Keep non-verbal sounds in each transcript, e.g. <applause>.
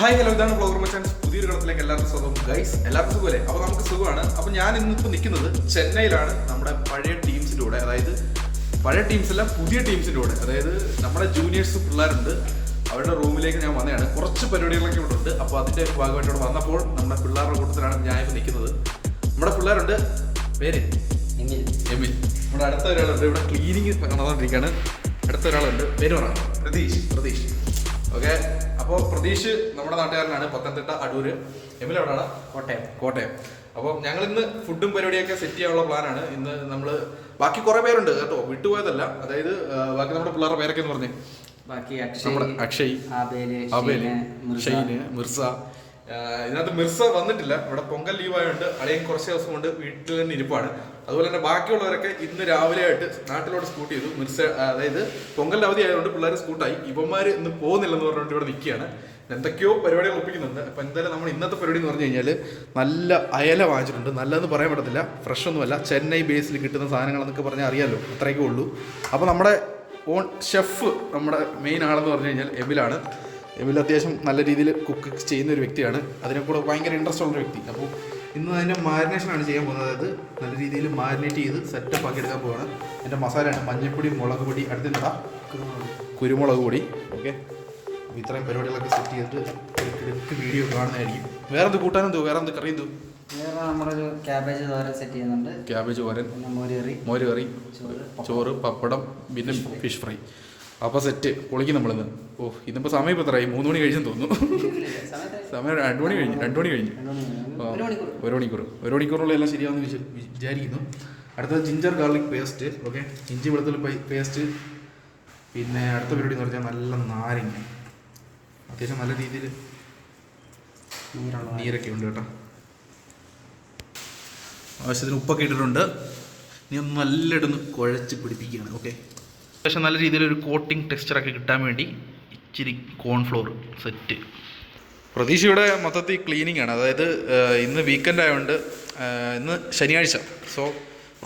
Hi hello ഇതാണ് blogger മച്ചാൻസ് പുതിയൊരു കടത്തിലേക്ക് എല്ലാവർക്കും സുഖം ഗൈസ് എല്ലാവർക്കും സുഖമല്ലേ? അപ്പോൾ നമുക്ക് സുഖമാണ്. അപ്പോൾ ഞാൻ ഇന്നിപ്പോൾ നിൽക്കുന്നത് ചെന്നൈയിലാണ് നമ്മുടെ പഴയ ടീംസിന്റെ കൂടെ. അതായത് പഴയ ടീംസ് അല്ല പുതിയ ടീംസിന്റെ കൂടെ. അതായത് നമ്മുടെ ജൂനിയേഴ്സ് പിള്ളേരുണ്ട്. അവരുടെ റൂമിലേക്ക് ഞാൻ വന്നതാണ്. കുറച്ച് പരിപാടികളൊക്കെ ഇവിടെ ഉണ്ട്. അപ്പോൾ അതിന്റെ ഭാഗമായിട്ട് ഇവിടെ വന്നപ്പോൾ നമ്മുടെ പിള്ളേരുടെ കൂട്ടത്തിലാണ് ഞാൻ ഇപ്പോൾ നിൽക്കുന്നത്. നമ്മുടെ പിള്ളേരുണ്ട്. പേര്? എമിൽ. എമിൽ. നമ്മുടെ അടുത്ത ഒരാളുണ്ട് ഇവിടെ ക്ലീനിങ് നടന്നുകൊണ്ടിരിക്കുകയാണ്. അടുത്ത ഒരാളുണ്ട് പേര് പറ. പ്രതീഷ്. പ്രതീഷ്. ഓക്കെ. അപ്പോൾ പ്രതീഷ് നമ്മുടെ നാട്ടുകാരനാണ്. പത്തനംതിട്ട അടൂര്. എമിൽ എവിടെയാണ്? കോട്ടയം. കോട്ടയം. അപ്പോൾ ഞങ്ങൾ ഇന്ന് ഫുഡും പരിപാടിയൊക്കെ സെറ്റ് ചെയ്യാനുള്ള പ്ലാനാണ് ഇന്ന് നമ്മൾ ബാക്കി കുറേ പേരുണ്ട് കേട്ടോ. വിട്ടുപോയതല്ല. അതായത് ബാക്കി നമ്മുടെ പിള്ളേരുടെ പേരൊക്കെ എന്ന് പറഞ്ഞേ. ബാക്കി അക്ഷയ് അക്ഷയ് അബേൽ ഷീന്, മിർസ. ഇതിനകത്ത് മിർസ വന്നിട്ടില്ല. ഇവിടെ പൊങ്കൽ ലീവ് ആയതുകൊണ്ട് അളിയൻ കുറച്ച് ദിവസം കൊണ്ട് വീട്ടിൽ തന്നെ ഇരിപ്പാണ്. അതുപോലെ തന്നെ ബാക്കിയുള്ളവരൊക്കെ ഇന്ന് രാവിലെ ആയിട്ട് നാട്ടിലോട്ട് സ്കൂട്ട് ചെയ്തു. മിർസ അതായത് പൊങ്കലിന്റെ അവധി ആയതുകൊണ്ട് പിള്ളേർ സ്കൂട്ടായി ഇവന്മാർ ഇന്ന് പോകുന്നില്ലെന്ന് പറഞ്ഞുകൊണ്ട് ഇവിടെ നിൽക്കുകയാണ്. എന്തൊക്കെയോ പരിപാടികൾ ഒപ്പിക്കുന്നുണ്ട്. അപ്പം എന്തായാലും നമ്മൾ ഇന്നത്തെ പരിപാടി എന്ന് പറഞ്ഞു കഴിഞ്ഞാൽ നല്ല അയല വാങ്ങിച്ചിട്ടുണ്ട്. നല്ലതെന്ന് പറയാൻ പറ്റത്തില്ല. ഫ്രഷ് ഒന്നുമല്ല ചെന്നൈ ബേസിൽ കിട്ടുന്ന സാധനങ്ങളെന്നൊക്കെ പറഞ്ഞാൽ അറിയാമല്ലോ അത്രയൊക്കെ ഉള്ളൂ. അപ്പോൾ നമ്മുടെ ഓൺ ഷെഫ് നമ്മുടെ മെയിൻ ആളെന്ന് പറഞ്ഞു കഴിഞ്ഞാൽ എമിലാണ്. എമിൽ അത്യാവശ്യം നല്ല രീതിയിൽ കുക്ക് ചെയ്യുന്ന ഒരു വ്യക്തിയാണ്. അതിനെ കൂടെ ഭയങ്കര ഇൻട്രസ്റ്റ് ഉള്ള വ്യക്തി. അപ്പോൾ ഇന്ന് അതിന്റെ മാരിനേഷനാണ് ചെയ്യാൻ പോകുന്നത്. അതായത് നല്ല രീതിയിൽ മാരിനേറ്റ് ചെയ്ത് സെറ്റപ്പ് ആക്കി എടുക്കാൻ പോവാണ്. എന്റെ മസാലയാണ് മഞ്ഞൾപ്പൊടി മുളക് പൊടി അടുത്തിട്ടാ കുരുമുളക് പൊടി. ഓക്കെ. അപ്പോൾ ഇത്രയും പരിപാടികളൊക്കെ സെറ്റ് ചെയ്തിട്ട് വീഡിയോ കാണുന്നതായിരിക്കും. വേറെ എന്ത് കൂട്ടാനെന്തോ വേറെ എന്ത് കറി എന്തോ വേറെ നമ്മളൊരു ക്യാബേജ് തോരൻ സെറ്റ് ചെയ്യുന്നുണ്ട്. ക്യാബേജ് തോരൻ. മോര് കറി. ചോറ് ചോറ് പപ്പടം. പിന്നെ ഫിഷ് ഫ്രൈ അപ്പോൾ സെറ്റ് പൊളിക്കും നമ്മളിന്ന്. ഓ ഇതിപ്പോ സമയം ഇപ്പോൾ എത്രയായി മൂന്ന് മണി കഴിഞ്ഞെന്ന് തോന്നുന്നു. സമയം രണ്ട് മണി കഴിഞ്ഞു രണ്ട് മണി കഴിഞ്ഞു. ഒരു മണിക്കൂർ. ഒരു മണിക്കൂറുള്ള എല്ലാം ശരിയാവുമെന്ന് വിചാ- വിചാരിക്കുന്നു. അടുത്തത് ജിഞ്ചർ ഗാർലിക് പേസ്റ്റ് ഓക്കെ ഇഞ്ചി വെളുത്തുള്ളി പേസ്റ്റ് പിന്നെ അടുത്ത പരിപാടി എന്ന് പറഞ്ഞാൽ നല്ല നാരങ്ങ. അത്യാവശ്യം നല്ല രീതിയിൽ നീരൊക്കെ ഉണ്ട് കേട്ടോ. ആവശ്യത്തിന് ഉപ്പൊക്കെ ഇട്ടിട്ടുണ്ട്. ഇനി ഒന്ന് നല്ലിടന്ന് കുഴച്ച് പിടിപ്പിക്കുകയാണ് ഓക്കെ പക്ഷേ നല്ല രീതിയിൽ രീതിയിലൊരു കോട്ടിംഗ് ടെക്സ്ചറൊക്കെ കിട്ടാൻ വേണ്ടി ഇച്ചിരി കോൺഫ്ലോർ സെറ്റ് പ്രതീക്ഷയുടെ മൊത്തത്തിൽ ക്ലീനിങ് ആണ്. അതായത് ഇന്ന് വീക്കെൻഡ് ആയതുകൊണ്ട് ഇന്ന് ശനിയാഴ്ച. സോ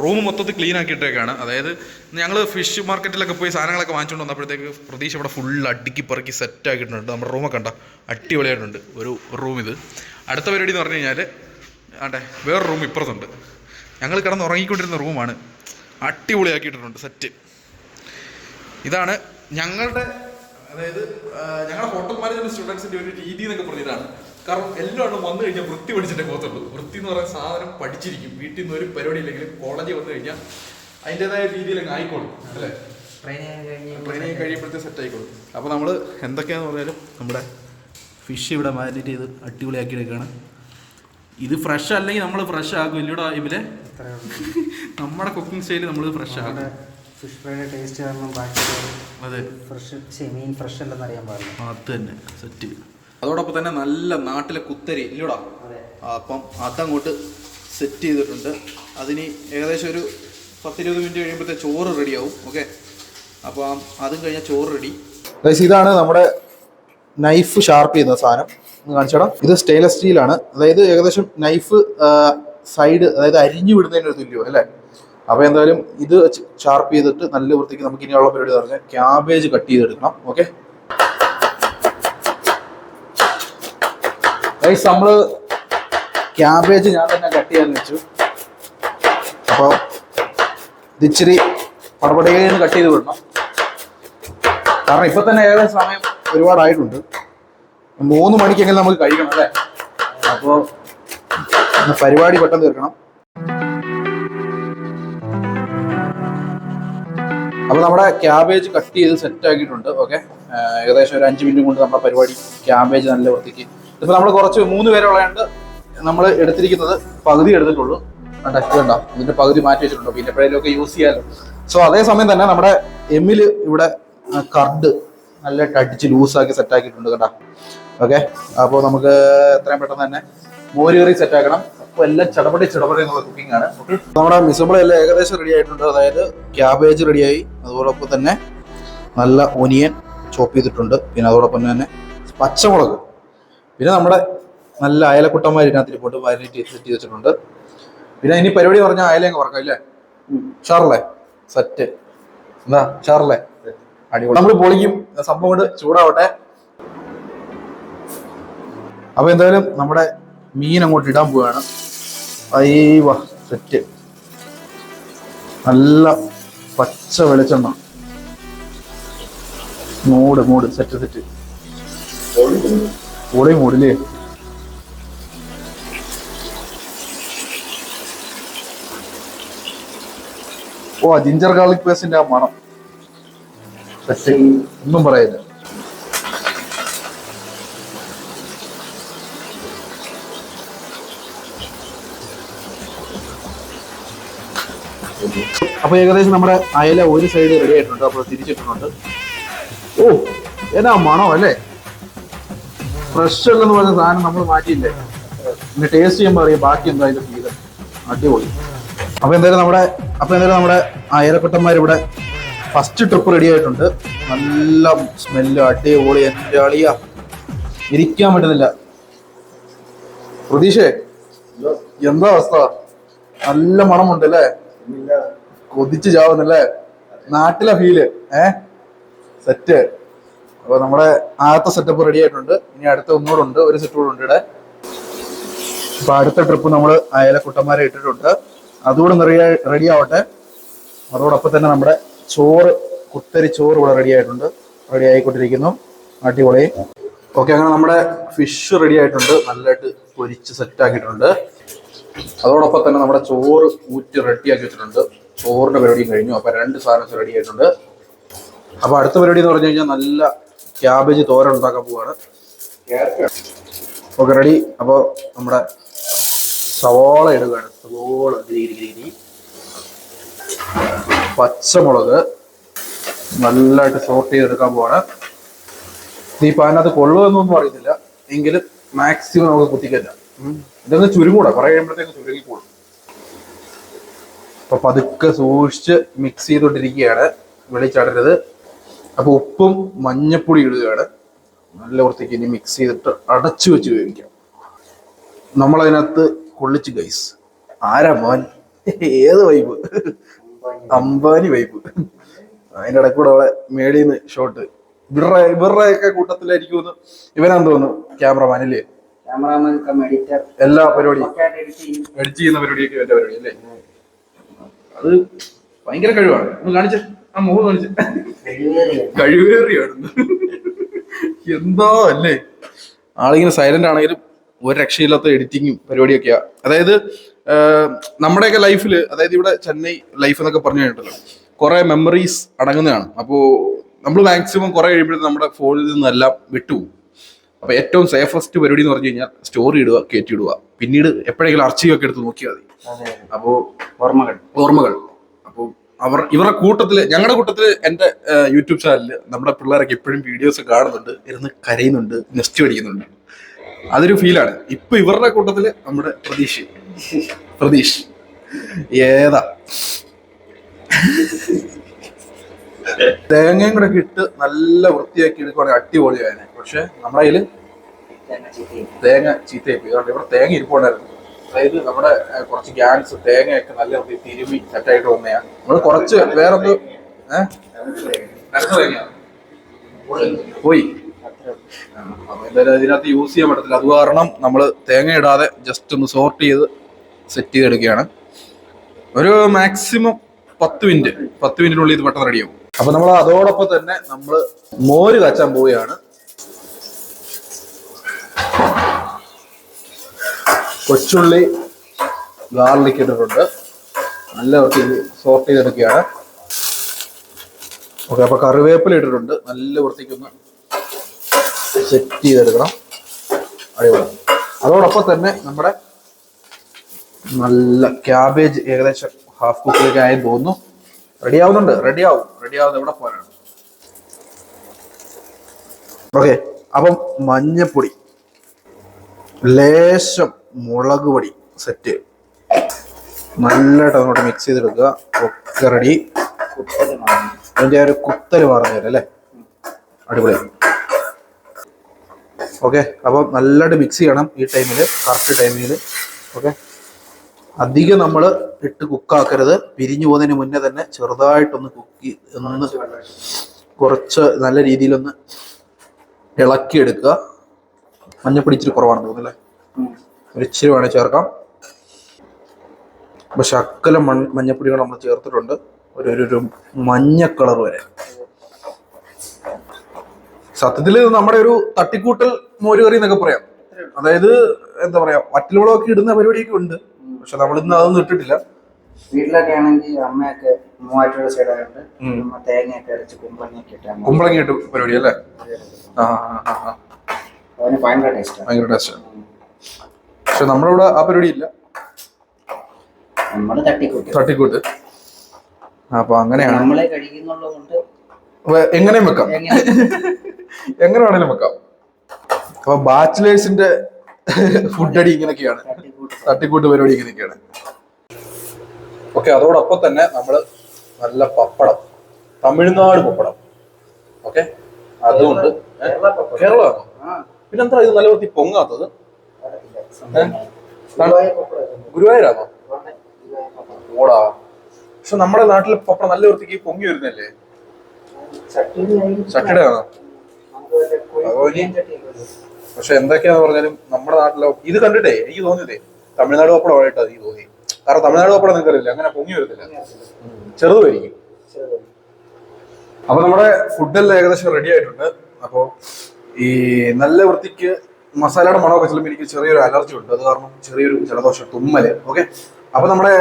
റൂം മൊത്തത്തിൽ ക്ലീൻ ആക്കിയിട്ടേക്കാണ്. അതായത് ഞങ്ങൾ ഫിഷ് മാർക്കറ്റിലൊക്കെ പോയി സാധനങ്ങളൊക്കെ വാങ്ങിച്ചുകൊണ്ട് വന്നപ്പോഴത്തേക്ക് പ്രതീക്ഷ ഇവിടെ ഫുൾ അടുക്കി പറക്കി സെറ്റ് ആക്കിയിട്ടുണ്ട്. നമ്മുടെ റൂമൊക്കെ കണ്ട? അടിപൊളിയായിട്ടുണ്ട്. ഒരു റൂം ഇത്. അടുത്ത പരിപാടി എന്ന് പറഞ്ഞു കഴിഞ്ഞാൽ ആണ്ടെ വേറെ റൂം ഇപ്പുറത്തുണ്ട്. ഞങ്ങൾ കിടന്ന് ഉറങ്ങിക്കൊണ്ടിരുന്ന റൂമാണ് അടിപൊളിയാക്കിയിട്ടുണ്ട് സെറ്റ് ഇതാണ് ഞങ്ങളുടെ അതായത് ഞങ്ങളുടെ ഹോട്ടൽ മാനേജ്മെന്റ് സ്റ്റുഡൻസിന്റെ ഒരു രീതി എന്നൊക്കെ പറഞ്ഞതാണ്. കാരണം എല്ലാവരും വന്നു കഴിഞ്ഞാൽ വൃത്തി പഠിച്ചിട്ടേ പോകത്തുള്ളൂ. വൃത്തി എന്ന് പറയുന്ന സാധനം പഠിച്ചിരിക്കും. വീട്ടിൽ നിന്ന് ഒരു പരിപാടി ഇല്ലെങ്കിലും കോളേജിൽ വന്നു കഴിഞ്ഞാൽ അതിന്റെതായ രീതിയിൽ അങ്ങ് ആയിക്കോളും അല്ലേ? ട്രെയിനിങ് കഴിയുമ്പോഴത്തെ സെറ്റ് ആയിക്കോളും. അപ്പോൾ നമ്മൾ എന്തൊക്കെയാന്ന് പറഞ്ഞാലും നമ്മുടെ ഫിഷ് ഇവിടെ മാരിനേറ്റ് ചെയ്ത് അടിപൊളിയാക്കി എടുക്കുകയാണ്. ഇത് ഫ്രഷ് അല്ലെങ്കിൽ നമ്മൾ ഫ്രഷ് ആക്കും. ഇല്ലൂടെ ഇവരെ നമ്മുടെ കുക്കിംഗ് സ്റ്റൈലിൽ നമ്മൾ ഫ്രഷ് ആക്കും. ഫിഷ് ഫ്രൈയുടെ ടേസ്റ്റ് കാരണം ബാക്കി അതെ. ഫ്രഷ് മീൻ ഫ്രഷ് അല്ലെന്ന് അറിയാൻ പാടില്ല. അത് തന്നെ സെറ്റ്. അതോടൊപ്പം തന്നെ നല്ല നാട്ടിലെ കുത്തരി ഇല്ലടാ? അപ്പം അതങ്ങോട്ട് സെറ്റ് ചെയ്തിട്ടുണ്ട്. അതിന് ഏകദേശം ഒരു പത്തിരുപത് മിനിറ്റ് കഴിയുമ്പോഴത്തെ ചോറ് റെഡിയാവും ഓക്കെ അപ്പോൾ അതും കഴിഞ്ഞാൽ ചോറ് റെഡി ഇതാണ് നമ്മുടെ നൈഫ് ഷാർപ്പ് ചെയ്യുന്ന സാധനം. കാണിച്ചടാം കാണിച്ചോടാം ഇത് സ്റ്റെയിൻലെസ് സ്റ്റീലാണ് അതായത് ഏകദേശം നൈഫ് സൈഡ് അതായത് അരിഞ്ഞു വിടുന്നതിന് ഒരു തുല്യം അല്ലേ? അപ്പോൾ എന്തായാലും ഇത് ഷാർപ്പ് ചെയ്തിട്ട് നല്ല വൃത്തിക്ക് നമുക്ക് ഇനിയുള്ള പരിപാടി എന്ന് പറഞ്ഞാൽ ക്യാബേജ് കട്ട് ചെയ്തെടുക്കണം. ഓക്കെ നമ്മൾ ക്യാബേജ് ഞാൻ തന്നെ കട്ട് ചെയ്യാൻ വെച്ചു. അപ്പോൾ ഇതിച്ചിരി ഇച്ചിരി പടപടേന്ന് കട്ട് ചെയ്ത് വിടണം. കാരണം ഇപ്പൊ തന്നെ ഏകദേശം സമയം ഒരുപാടായിട്ടുണ്ട്. മൂന്ന് മണിക്കെങ്കിലും നമുക്ക് കഴിക്കണം അല്ലേ? അപ്പോൾ പരിപാടി പെട്ടെന്ന് തീർക്കണം. അപ്പൊ നമ്മുടെ ക്യാബേജ് കട്ട് ചെയ്ത് സെറ്റ് ആക്കിയിട്ടുണ്ട് ഓക്കെ ഏകദേശം ഒരു അഞ്ച് മിനിറ്റ് കൊണ്ട് നമ്മുടെ പരിപാടി ക്യാബേജ് നല്ല വൃത്തിക്ക്. ഇപ്പൊ നമ്മൾ കുറച്ച് മൂന്ന് പേരുള്ളതുകൊണ്ട് നമ്മൾ എടുത്തിരിക്കുന്നത് പകുതി എടുത്തിട്ടുള്ളൂ. കണ്ടോ, ഇത് കണ്ടോ? ഇതിന്റെ പകുതി മാറ്റി വെച്ചിട്ടുണ്ടോ. പിന്നെ എപ്പോഴേലും യൂസ് ചെയ്യാമല്ലോ സോ അതേസമയം തന്നെ നമ്മുടെ എമ്മിൽ ഇവിടെ കർഡ് നല്ല ടടിച്ച് ലൂസാക്കി സെറ്റ് ആക്കിയിട്ടുണ്ട് കേട്ടോ ഓക്കെ അപ്പോൾ നമുക്ക് എത്രയും പെട്ടെന്ന് തന്നെ മോര് കറി സെറ്റ് ആക്കണം. അപ്പോൾ എല്ലാം ചടപടി ചടപടി എന്നുള്ള കുക്കിംഗ് ആണ്. നമ്മുടെ മിസബിൾ എല്ലാം ഏകദേശം റെഡി ആയിട്ടുണ്ട്. അതായത് ക്യാബേജ് റെഡിയായി അതോടൊപ്പം തന്നെ നല്ല ഒനിയൻ ചോപ്പ് ചെയ്തിട്ടുണ്ട്. പിന്നെ അതോടൊപ്പം തന്നെ പച്ചമുളക്. പിന്നെ നമ്മുടെ നല്ല അയലക്കുട്ടന്മാർ ഇതിനകത്ത് പോയിട്ട് മാരിനേറ്റ് ചെയ്ത് സെറ്റ് ചെയ്ത് വെച്ചിട്ടുണ്ട്. പിന്നെ ഇനി പരിപാടി പറഞ്ഞാൽ അയലങ്ങ് പറക്കാം ഇല്ലേ ഷാറല്ലേ സെറ്റ് എന്താ? ഷാറല്ലേ അടിപൊളി. നമ്മൾ പൊളിക്കും. സംഭവം കൊണ്ട് ചൂടാവട്ടെ. അപ്പോൾ എന്തായാലും നമ്മുടെ മീൻ അങ്ങോട്ട് ഇടാൻ പോവുകയാണ് അയ്യവ സെറ്റ്. നല്ല പച്ച വെളിച്ചെണ്ണ. മൂട് മൂട് സെറ്റ് സെറ്റ്. കൂടെ മൂടില്ലേ? ഓ ജിഞ്ചർ ഗാർലിക് പേസ്റ്റിന്റെ ആ മണം. സെറ്റ്. ഒന്നും പറയില്ല അപ്പൊ ഏകദേശം നമ്മുടെ അയല ഒരു സൈഡ് റെഡി ആയിട്ടുണ്ട്. അപ്പോൾ തിരിച്ചിട്ടുണ്ട്. ഓ എന്നാ മണോ അല്ലേ? ഫ്രഷ് അല്ലെന്ന് പറഞ്ഞ സാധനം നമ്മൾ മാറ്റിയില്ലേ? പിന്നെ ടേസ്റ്റ് ചെയ്യുമ്പോൾ അറിയാം ബാക്കി എന്താ അതിന്റെ ഫീൽ അടിപൊളി. അപ്പൊ എന്തായാലും നമ്മുടെ അപ്പൊ എന്തായാലും നമ്മുടെ അയലക്കുട്ടന്മാർ ഇവിടെ ഫസ്റ്റ് ട്രിപ്പ് റെഡി ആയിട്ടുണ്ട്. നല്ല സ്മെല്ല് അടിപൊളി എന്റെ അളിയ ഇരിക്കാൻ പറ്റുന്നില്ല. പ്രതീക്ഷേ? എന്താ അവസ്ഥ? നല്ല മണമുണ്ട് അല്ലേ കൊതിച്ച് ചാവുന്നല്ലേ? നാട്ടിലെ ഫീൽ ഏ? സെറ്റ് അപ്പൊ നമ്മുടെ ആദ്യത്തെ സെറ്റപ്പ് റെഡി ആയിട്ടുണ്ട്. ഇനി അടുത്ത ഒന്നുകൂടെ ഉണ്ട്. ഒരു സെറ്റ് കൂടെ ഉണ്ട് ഇവിടെ. അപ്പൊ അടുത്ത ട്രിപ്പ് നമ്മൾ അയല കുട്ടന്മാരെ ഇട്ടിട്ടുണ്ട്. അതുകൂടെ നിറയെ റെഡി ആവട്ടെ. അതോടൊപ്പം തന്നെ നമ്മുടെ ചോറ് കുത്തരി ചോറ് ഇവിടെ റെഡി ആയിട്ടുണ്ട്. റെഡി ആയിക്കൊണ്ടിരിക്കുന്നു. അടിപൊളി. ഓക്കെ അങ്ങനെ നമ്മുടെ ഫിഷ് റെഡി ആയിട്ടുണ്ട്. നല്ലതായിട്ട് പൊരിച്ച് സെറ്റ് ആക്കിയിട്ടുണ്ട്. അതോടൊപ്പം തന്നെ നമ്മുടെ ചോറ് ഊറ്റി ആക്കി വെച്ചിട്ടുണ്ട് ചോറിന്റെ പരിപാടിയും കഴിഞ്ഞു. അപ്പോൾ രണ്ട് സാധനം റെഡി ആയിട്ടുണ്ട്. അപ്പോൾ അടുത്ത പരിപാടി എന്ന് പറഞ്ഞു കഴിഞ്ഞാൽ നല്ല ക്യാബേജ് തോരൻ ഉണ്ടാക്കാൻ പോവാണ്. ഓക്കെ റെഡി അപ്പോൾ നമ്മുടെ സവോള ഇടുകയാണ്. സവോള ഗ്രീരി ഗിരി ഗിരി ഗിരി. പച്ചമുളക് നല്ലതായിട്ട് സോർട്ട് ചെയ്തെടുക്കാൻ പോവാണ്. ഈ പാനകത്ത് കൊള്ളുമെന്നൊന്നും അറിയത്തില്ല. എങ്കിലും മാക്സിമം നമുക്ക് കുത്തിക്കല്ല ഇതൊന്ന് ചുരുങ്ങൂടാ. കുറെ കഴിയുമ്പോഴത്തേക്ക് ചുരുങ്ങിക്കൂടും അപ്പൊ പതുക്കെ സൂക്ഷിച്ച് മിക്സ് ചെയ്തോണ്ടിരിക്കുകയാണ് വെളിച്ചടരുത് അപ്പൊ ഉപ്പും മഞ്ഞപ്പൊടി ഇടുകയാണ്. നല്ല വൃത്തിക്ക് ഇനി മിക്സ് ചെയ്തിട്ട് അടച്ചു വെച്ച് ഉപയോഗിക്കാം നമ്മളതിനകത്ത് കൊള്ളിച്ച് ഗൈസ് ആരാ മോൻ? ഏത് വൈബ് അംബാനി വൈബ് അതിന്റെ ഇടയ്ക്ക് കൂടെ അവളെ മേളിൽ നിന്ന് ഷോട്ട് ഇവരുടെ ഇവരുടെ ഒക്കെ കൂട്ടത്തിലായിരിക്കും ഇവനാന്ന് തോന്നുന്നു ക്യാമറമാൻ അല്ലേ? എല്ലാ പരിപാടിയും എഡിറ്റ് ചെയ്യും. എഡിറ്റ് ചെയ്യുന്ന പരിപാടിയൊക്കെ എന്റെ പരിപാടി അല്ലേ? അത് ഭയങ്കര കഴിവാണ്. ഒന്ന് കാണിച്ച. ആ മുഖം കാണിച്ച. കഴിവേറിയ കഴിവേറിയാണ് എന്താ അല്ലേ? ആളിങ്ങനെ സൈലന്റ് ആണെങ്കിലും ഒരു രക്ഷയില്ലാത്ത എഡിറ്റിങ്ങും പരിപാടിയൊക്കെയാ. അതായത് നമ്മുടെയൊക്കെ ലൈഫിൽ അതായത് ഇവിടെ ചെന്നൈ ലൈഫ് എന്നൊക്കെ പറഞ്ഞു കഴിഞ്ഞിട്ടല്ലോ കുറെ മെമ്മറീസ് അടങ്ങുന്നതാണ്. അപ്പോൾ നമ്മൾ മാക്സിമം കുറെ കഴിയുമ്പോഴത്തേക്കും നമ്മുടെ ഫോണിൽ നിന്നെല്ലാം വിട്ടുപോകും. അപ്പൊ ഏറ്റവും സേഫസ്റ്റ് പരിപാടി എന്ന് പറഞ്ഞു കഴിഞ്ഞാൽ സ്റ്റോറി ഇടുക കയറ്റി ഇടുക. പിന്നീട് എപ്പോഴെങ്കിലും അർച്ചീവ് ഒക്കെ എടുത്ത് നോക്കിയാൽ മതി. അപ്പോ അപ്പോൾ ഓർമ്മകൾ. ഓർമ്മകൾ. അപ്പോൾ അവർ ഇവരുടെ കൂട്ടത്തിൽ ഞങ്ങളുടെ കൂട്ടത്തിൽ എന്റെ യൂട്യൂബ് ചാനലിൽ നമ്മുടെ പിള്ളേരൊക്കെ എപ്പോഴും വീഡിയോസ് കാണുന്നുണ്ട് ഇരുന്ന് കരയുന്നുണ്ട് നെസ്റ്റ് പഠിക്കുന്നുണ്ട് അതൊരു ഫീലാണ് ഇപ്പൊ ഇവരുടെ കൂട്ടത്തിൽ നമ്മുടെ പ്രതീഷ്. <laughs> പ്രതീഷ്. ഏതാ? തേങ്ങയും കൂടെ ഇട്ട് നല്ല വൃത്തിയാക്കി എടുക്കുവാണെങ്കിൽ അടിപൊളിയായനെ പക്ഷെ നമ്മുടെ കയ്യിൽ തേങ്ങ ചീത്തയും. തേങ്ങ ചീത്തയായി പോയി അതുകൊണ്ട് ഇവിടെ തേങ്ങ ഇരിപ്പുണ്ടായിരുന്നു. അതായത് നമ്മുടെ കുറച്ച് ഗ്യാൻസ് തേങ്ങയൊക്കെ നല്ല വൃത്തി തിരുമി സെറ്റായിട്ട് വന്നയാ. നമ്മൾ കുറച്ച് വേറൊന്ന്? പോയി. എന്തായാലും അതിനകത്ത് യൂസ് ചെയ്യാൻ പറ്റത്തില്ല. അത് കാരണം നമ്മൾ തേങ്ങ ഇടാതെ ജസ്റ്റ് ഒന്ന് സോർട്ട് ചെയ്ത് സെറ്റ് ചെയ്തെടുക്കുകയാണ്. ഒരു മാക്സിമം പത്ത് മിനിറ്റ് പത്ത് മിനിറ്റിനുള്ളിൽ ഇത് പെട്ടെന്ന് റെഡിയാവും അപ്പൊ നമ്മൾ അതോടൊപ്പം തന്നെ നമ്മൾ മോര് കാച്ചാൻ പോവുകയാണ്. കൊച്ചുള്ളി ഗാർലിക് ഇട്ടിട്ടുണ്ട്. നല്ല വൃത്തിയിൽ സോർട്ട് ചെയ്തെടുക്കുകയാണ്. ഓക്കെ അപ്പൊ കറിവേപ്പില ഇട്ടിട്ടുണ്ട്. നല്ല വൃത്തിക്കൊന്ന് സെറ്റ് ചെയ്തെടുക്കണം. അടിപൊളി. അതോടൊപ്പം തന്നെ നമ്മുടെ നല്ല ക്യാബേജ് ഏകദേശം ഹാഫ് കുക്കിലേക്ക് ആയി തോന്നുന്നു റെഡി ആവുന്നുണ്ട് റെഡി ആവും റെഡി ആവുന്നത് എവിടെ പോകാനാണ് ഓക്കെ അപ്പം മഞ്ഞപ്പൊടി ലേശം മുളക് പൊടി സെറ്റ്. നല്ലതായിട്ട് അങ്ങോട്ട് മിക്സ് ചെയ്തെടുക്കുക. ഒക്കെ റെഡി അതിന്റെ ഒരു കുത്തൽ മാറുന്ന തരും അല്ലേ? അടിപൊളി. ഓക്കെ അപ്പം നല്ലതായിട്ട് മിക്സ് ചെയ്യണം ഈ ടൈമിൽ കറക്റ്റ് ടൈമിൽ ഓക്കെ? അധികം നമ്മൾ ഇട്ട് കുക്കാക്കരുത് പിരിഞ്ഞു പോകുന്നതിന് മുന്നേ തന്നെ ചെറുതായിട്ടൊന്ന് കുക്ക് ഒന്ന് കുറച്ച് നല്ല രീതിയിലൊന്ന് ഇളക്കിയെടുക്കുക. മഞ്ഞപ്പൊടി ഇച്ചിരി കുറവാണ് തോന്നുന്നല്ലേ ഒരു ഇച്ചിരി വേണേൽ ചേർക്കാം. അപ്പൊ ശക്കല മൺ മഞ്ഞപ്പൊടികൾ നമ്മൾ ചേർത്തിട്ടുണ്ട്. ഒരു ഒരു മഞ്ഞ കളർ വരെ. സത്യത്തിൽ നമ്മുടെ ഒരു തട്ടിക്കൂട്ടൽ മോരുകറി എന്നൊക്കെ പറയാം. അതായത് എന്താ പറയാ വറ്റലുകളൊക്കെ ഇടുന്ന പരിപാടിയൊക്കെ ഉണ്ട്. പക്ഷെ നമ്മൾ ഇന്ന് അതൊന്നും ഇട്ടിട്ടില്ല. വീട്ടിലൊക്കെ ആണെങ്കിൽ അമ്മയൊക്കെ മൂവാറ്റുപുഴ സൈഡായിട്ട് ഉം. അമ്മ തേങ്ങയൊക്കെ അരച്ച് കുമ്പളങ്ങയൊക്കെ ഇട്ടാണ് കുമ്പളങ്ങ ഇട്ട് പരിപാടി അല്ലേ? ആ ആ, ആ, ആ. അതിന് ഭയങ്കര ടേസ്റ്റാണ് ഭയങ്കര ടേസ്റ്റ് പക്ഷെ നമ്മളിവിടെ ആ പരിപാടി ഇല്ല. നമ്മൾ തട്ടിക്കൂട്ട്. തട്ടിക്കൂട്ട്. അപ്പൊ അങ്ങനെയാണ്. നമ്മളെ കഴിക്കുന്നുള്ളതുകൊണ്ട് എങ്ങനെയും വെക്കാം. എങ്ങനെ എങ്ങനെ വേണേലും വെക്കാം. അപ്പൊ ബാച്ചിലേഴ്സിന്റെ ഫുഡ് അടി ഇങ്ങനെയൊക്കെയാണ്. തട്ടിക്കൂട്ടി പരിപാടി നിൽക്കുകയാണ് ഓക്കെ അതോടൊപ്പം തന്നെ നമ്മൾ നല്ല പപ്പടം തമിഴ്നാട് പപ്പടം. ഓക്കെ അതുകൊണ്ട് കേരളമാണ് പിന്നെന്താ ഇത് നല്ല വൃത്തി പൊങ്ങാത്തത്? ഒക്കെ ഗുരുവായൂരാണോ. ഓടാ. പക്ഷെ നമ്മുടെ നാട്ടിൽ പപ്പടം നല്ല വൃത്തിക്ക് പൊങ്ങി വരുന്നല്ലേ? ചട്ടിട ചട്ടിയുടെ ആണോ. പക്ഷെ എന്തൊക്കെയാന്ന് പറഞ്ഞാലും നമ്മുടെ നാട്ടിലെ ഇത് കണ്ടിട്ടേ എനിക്ക് തോന്നിയതേ തമിഴ്നാട് പപ്പടമായിട്ടാ എനിക്ക് തോന്നി കാരണം തമിഴ്നാട് പപ്പടം നിങ്ങൾക്ക് അറിയില്ല അങ്ങനെ പൊങ്ങി വരത്തില്ല. ചെറുതായിരിക്കും ചെറുത്. അപ്പൊ നമ്മുടെ ഫുഡെല്ലാം ഏകദേശം റെഡി ആയിട്ടുണ്ട്. അപ്പോ ഈ നല്ല വൃത്തിക്ക് മസാലയുടെ മണമൊക്കെ ചെല്ലുമ്പോൾ എനിക്ക് ചെറിയൊരു അലർജി ഉണ്ട്. അത് കാരണം ചെറിയൊരു ജലദോഷം തുമ്മൽ. ഓക്കെ അപ്പൊ നമ്മുടെ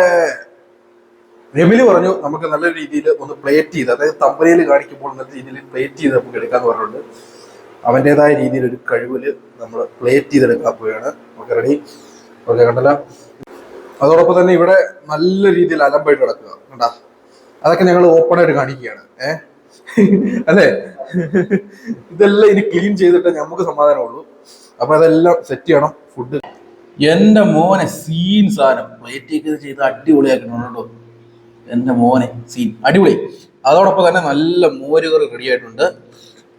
രമിൽ പറഞ്ഞു നമുക്ക് നല്ല രീതിയിൽ ഒന്ന് പ്ലേറ്റ് ചെയ്ത് അതായത് തമ്പനയിൽ കാണിക്കുമ്പോൾ നല്ല രീതിയിൽ പ്ലേറ്റ് ചെയ്ത് നമുക്ക് എടുക്കാന്ന് പറഞ്ഞിട്ടുണ്ട്. അവന്റെതായ രീതിയിൽ ഒരു കഴിവിൽ നമ്മൾ പ്ലേറ്റ് ചെയ്തെടുക്കാൻ പോവുകയാണ്. ഓക്കെ റെഡി ഓക്കെ കണ്ടല്ല. അതോടൊപ്പം തന്നെ ഇവിടെ നല്ല രീതിയിൽ അലമ്പായിട്ട് കിടക്കുക കണ്ടാ? അതൊക്കെ ഞങ്ങൾ ഓപ്പൺ ആയിട്ട് കാണിക്കുകയാണ് ഏ? അല്ലേ? ഇതെല്ലാം ഇനി ക്ലീൻ ചെയ്തിട്ട് നമുക്ക് സമാധാനമുള്ളൂ അപ്പൊ അതെല്ലാം സെറ്റ് ചെയ്യണം ഫുഡ് എന്റെ മോനെ സീൻ സാധനം പ്ലേറ്റ് ഒക്കെ ചെയ്ത് അടിപൊളിയാക്കിയിട്ടുണ്ടോ എന്റെ മോനെ സീൻ അടിപൊളി. അതോടൊപ്പം തന്നെ നല്ല മോരുകറി റെഡി ആയിട്ടുണ്ട്.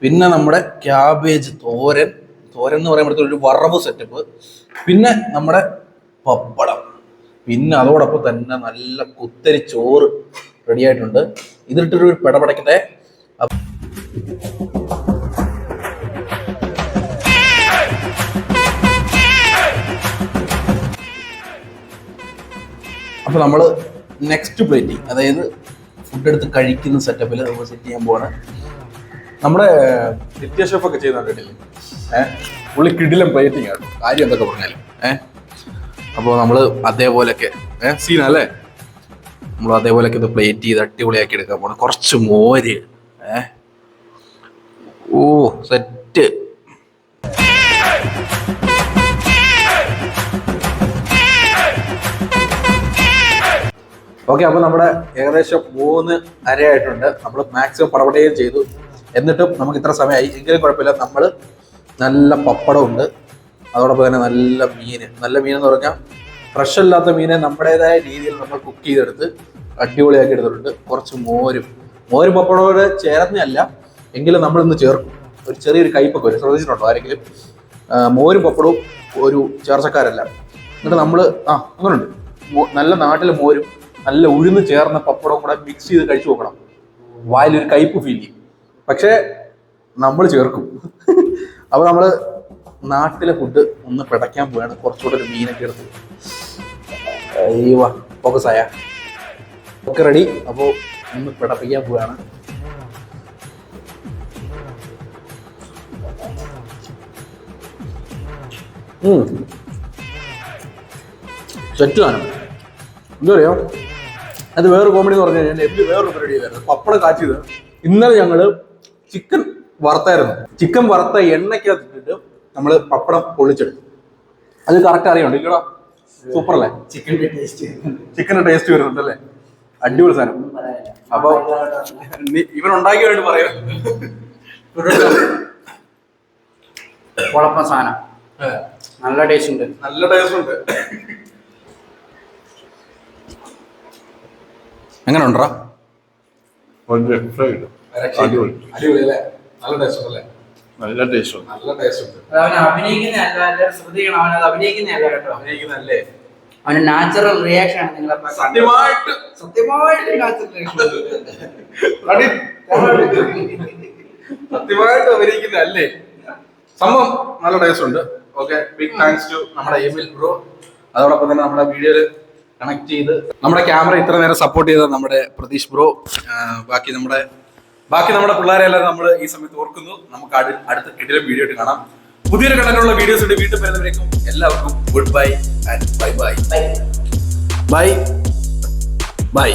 പിന്നെ നമ്മുടെ ക്യാബേജ് തോരൻ തോരൻ എന്ന് പറയുമ്പോഴത്തെ ഒരു വറവ് സെറ്റപ്പ് പിന്നെ നമ്മുടെ പപ്പടം. പിന്നെ അതോടൊപ്പം തന്നെ നല്ല കുത്തരി ചോറ് റെഡി ആയിട്ടുണ്ട്. ഇതിട്ടൊരു പിടപടക്കട്ടെ. അപ്പൊ നമ്മൾ നെക്സ്റ്റ് പ്ലേറ്റിംഗ് അതായത് ഫുഡ് എടുത്ത് കഴിക്കുന്ന സെറ്റപ്പിൽ നമ്മൾ സെറ്റ് ചെയ്യാൻ പോവാണ്. നമ്മുടെ നിത്യ ഷെഫ് ഒക്കെ ചെയ്യുന്ന കണ്ടിട്ടില്ലേ ഏഹ് പുള്ളി കിടിലം പ്ലേറ്റിംഗ് ആണ്. കാര്യം എന്തൊക്കെ പറഞ്ഞാലും. ഏഹ് അപ്പോൾ നമ്മൾ അതേപോലെയൊക്കെ ഏഹ് സീനല്ലേ നമ്മൾ അതേപോലെയൊക്കെ ഇത് പ്ലേറ്റ് ചെയ്ത് അടിപൊളിയാക്കി എടുക്കാൻ പോകണം കുറച്ച് മോര് ഏഹ് ഓ സെറ്റ് ഓക്കെ അപ്പോൾ നമ്മുടെ ഏകദേശം മൂന്ന് അരയായിട്ടുണ്ട്. നമ്മൾ മാക്സിമം പടപടയും ചെയ്തു. എന്നിട്ടും നമുക്ക് ഇത്ര സമയമായി. എങ്കിലും കുഴപ്പമില്ല. നമ്മൾ നല്ല പപ്പടമുണ്ട്. അതോടൊപ്പം തന്നെ നല്ല മീന്. നല്ല മീൻ എന്ന് പറഞ്ഞാൽ ഫ്രഷ് അല്ലാത്ത മീനെ നമ്മുടേതായ രീതിയിൽ നമ്മൾ കുക്ക് ചെയ്തെടുത്ത് അടിപൊളിയാക്കി എടുത്തിട്ടുണ്ട്. കുറച്ച് മോരും. മോര് പപ്പടോട് ചേർന്നല്ല എങ്കിലും നമ്മളിന്ന് ചേർക്കും. ഒരു ചെറിയൊരു കയ്പൊക്കെ വരും. ശ്രദ്ധിച്ചിട്ടുണ്ടോ ആരെങ്കിലും? മോരും പപ്പടവും ഒരു ചേർച്ചക്കാരല്ല. എന്നിട്ട് നമ്മൾ ആ അങ്ങനെയുണ്ട് നല്ല നാട്ടിൽ മോരും നല്ല ഉഴുന്ന് ചേർന്ന പപ്പടവും കൂടെ മിക്സ് ചെയ്ത് കഴിച്ചു നോക്കണം. വായിലൊരു കയ്പ് ഫീൽ ചെയ്യും. പക്ഷേ നമ്മൾ ചേർക്കും. അപ്പോൾ നമ്മൾ നാട്ടിലെ ഫുഡ് ഒന്ന് പിടയ്ക്കാൻ പോവാണ്. കുറച്ചുകൂടെ ഒരു മീനൊക്കെ എടുത്ത്. അയ്യോ ഫോക്കസ് ആയ ഒക്കെ റെഡി അപ്പോൾ ഒന്ന് പിടപ്പിക്കാൻ പോവാണ്. സെറ്റ് സാധനം എന്താ പറയുക അത് വേറൊരു കോമഡി എന്ന് പറഞ്ഞു കഴിഞ്ഞാൽ എനിക്ക് വേറൊരു പരിപാടി ആയിരുന്നു പപ്പടം കാച്ചിയത്. ഇന്നലെ ഞങ്ങൾ ചിക്കൻ വറുത്തായിരുന്നു. ചിക്കൻ വറുത്ത എണ്ണയ്ക്കകത്ത് ഇട്ടിട്ട് നമ്മൾ പപ്പടം പൊള്ളിച്ചെടുത്തു. അത് കറക്റ്റ് അറിയുണ്ട് ഇല്ലടാ സൂപ്പർ അല്ലേ ചിക്കന്റെ ടേസ്റ്റ് ചിക്കന്റെ ടേസ്റ്റ് വരുന്നുണ്ട് അല്ലേ അടിപൊളി സാധനം. അപ്പൊ ഇവൻ ഉണ്ടാക്കിയ വേണ്ടി പറയാം. കുഴപ്പം സാധനം. നല്ല ടേസ്റ്റ് ഉണ്ട്. നല്ല ടേസ്റ്റ് ഉണ്ട്. എങ്ങനെ ഉണ്ടോ അടിപൊളി. അടിപൊളി അല്ലേ? നല്ല ടേസ്റ്റ് അല്ലേ നല്ല ടേസ്റ്റ് ഉണ്ട്. നല്ല ടേസ്റ്റ് അവൻ അഭിനയിക്കുന്നതല്ല എല്ലാവരും ശ്രദ്ധിക്കണം. അവൻ അത് അഭിനയിക്കുന്നതല്ല കേട്ടോ. അഭിനയിക്കുന്നല്ലേ അവന് നാച്ചുറൽ റിയാക്ഷൻ ആണ് നിങ്ങളെ സത്യമായിട്ട്. സത്യമായിട്ട് നാച്ചുറൽ. സത്യമായിട്ട് അഭിനയിക്കുന്നല്ലേ സംഭവം നല്ല ടേസ്റ്റ് ഉണ്ട്. ഓക്കെ ബിഗ് താങ്ക്സ് ടു നമ്മുടെ എമിൽ ബ്രോ അതോടൊപ്പം തന്നെ നമ്മുടെ വീഡിയോയിൽ കണക്ട് ചെയ്ത് നമ്മുടെ ക്യാമറ ഇത്ര നേരം സപ്പോർട്ട് ചെയ്ത നമ്മുടെ പ്രതീഷ് ബ്രോ ബാക്കി നമ്മുടെ ബാക്കി നമ്മുടെ പിള്ളേരെ എല്ലാം നമ്മൾ ഈ സമയത്ത് ഓർക്കുന്നു. നമുക്ക് അടുത്ത കിടിലം വീഡിയോ ആയിട്ട് കാണാം. പുതിയൊരു കടലുള്ള വീഡിയോസ് ഉണ്ട് വീണ്ടും വരുന്നവരേക്കും എല്ലാവർക്കും good bye and bye bye bye bye